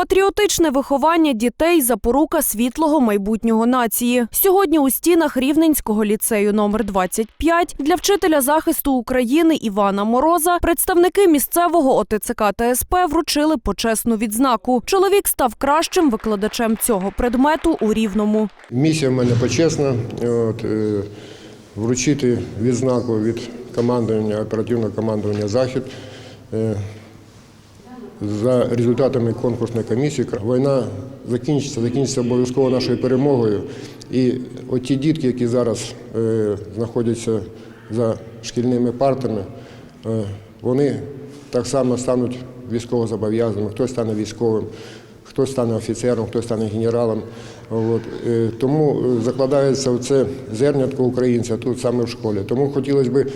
Патріотичне виховання дітей запорука світлого майбутнього нації. Сьогодні у стінах Рівненського ліцею номер 25 для вчителя захисту України Івана Мороза представники місцевого ОТЦК та СП вручили почесну відзнаку. Чоловік став кращим викладачем цього предмету у Рівному. Місія в мене почесна. Е, вручити відзнаку від командування, оперативного командування Захід. е, За результатами конкурсної комісії війна закінчиться, закінчиться обов'язково нашою перемогою. І от ті дітки, які зараз е, знаходяться за шкільними партами, е, вони так само стануть військовозобов'язаними, хтось стане військовим, хтось стане офіцером, хто стане генералом. От. е, Тому е, закладається це зернятко українця тут саме в школі. Тому хотілося б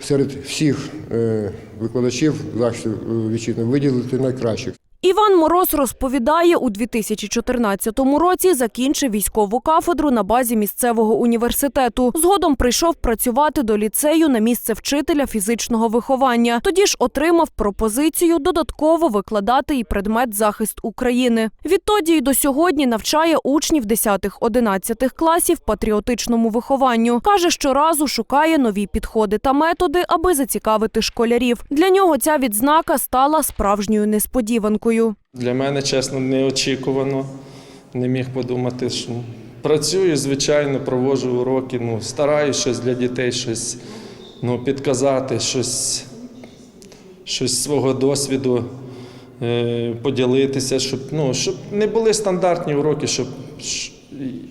серед всіх е, викладачів захисту вітчизни виділити найкращих. Іван Мороз розповідає, у 2014 році закінчив військову кафедру на базі місцевого університету. Згодом прийшов працювати до ліцею на місце вчителя фізичного виховання. Тоді ж отримав пропозицію додатково викладати і предмет захист України. Відтоді й до сьогодні навчає учнів 10-11 класів патріотичному вихованню. Каже, щоразу шукає нові підходи та методи, аби зацікавити школярів. Для нього ця відзнака стала справжньою несподіванкою. Для мене, чесно, неочікувано. Не міг подумати, що працюю, звичайно, проводжу уроки, ну, стараюсь щось для дітей, щось ну, підказати, щось, щось свого досвіду е, поділитися, щоб, ну, щоб не були стандартні уроки, щоб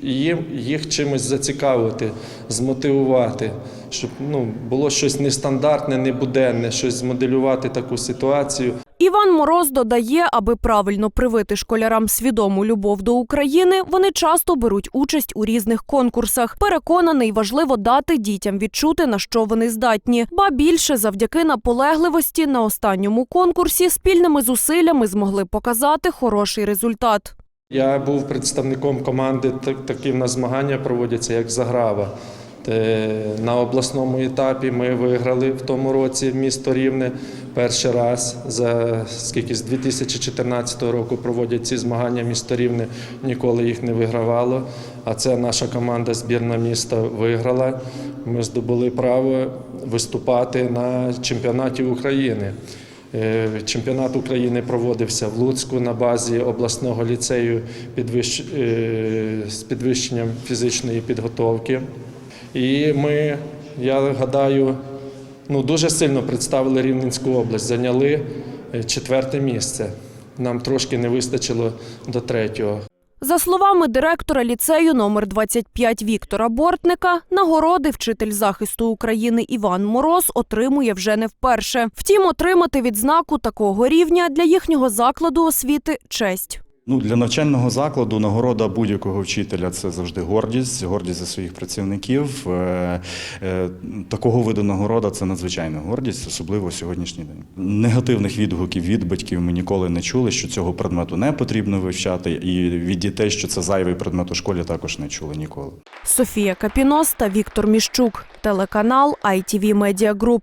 їм, їх чимось зацікавити, змотивувати, щоб ну, було щось нестандартне, небуденне, щось змоделювати таку ситуацію. Іван Мороз додає, аби правильно привити школярам свідому любов до України, вони часто беруть участь у різних конкурсах. Переконаний, важливо дати дітям відчути, на що вони здатні. Ба більше завдяки наполегливості на останньому конкурсі спільними зусиллями змогли показати хороший результат. Я був представником команди, так- такі в нас змагання проводяться, як Заграва. Де на обласному етапі ми виграли в тому році місто Рівне перший раз. За скільки з 2014 року проводять ці змагання місто Рівне, ніколи їх не вигравало. А це наша команда збірна міста виграла. Ми здобули право виступати на чемпіонаті України. Е, Чемпіонат України проводився в Луцьку на базі обласного ліцею е, з підвищенням фізичної підготовки. І ми, я гадаю, ну, дуже сильно представили Рівненську область, зайняли е, четверте місце. Нам трошки не вистачило до третього. За словами директора ліцею номер 25 Віктора Бортника, нагороди вчитель захисту України Іван Мороз отримує вже не вперше. Втім, отримати відзнаку такого рівня для їхнього закладу освіти честь. Ну, для навчального закладу нагорода будь-якого вчителя це завжди гордість, гордість за своїх працівників. Е, е, Такого виду нагорода це надзвичайна гордість, особливо сьогоднішній день. Негативних відгуків від батьків ми ніколи не чули, що цього предмету не потрібно вивчати, і від дітей, що це зайвий предмет у школі, також не чули ніколи. Софія Капінос та Віктор Міщук. Телеканал ITV Media Group.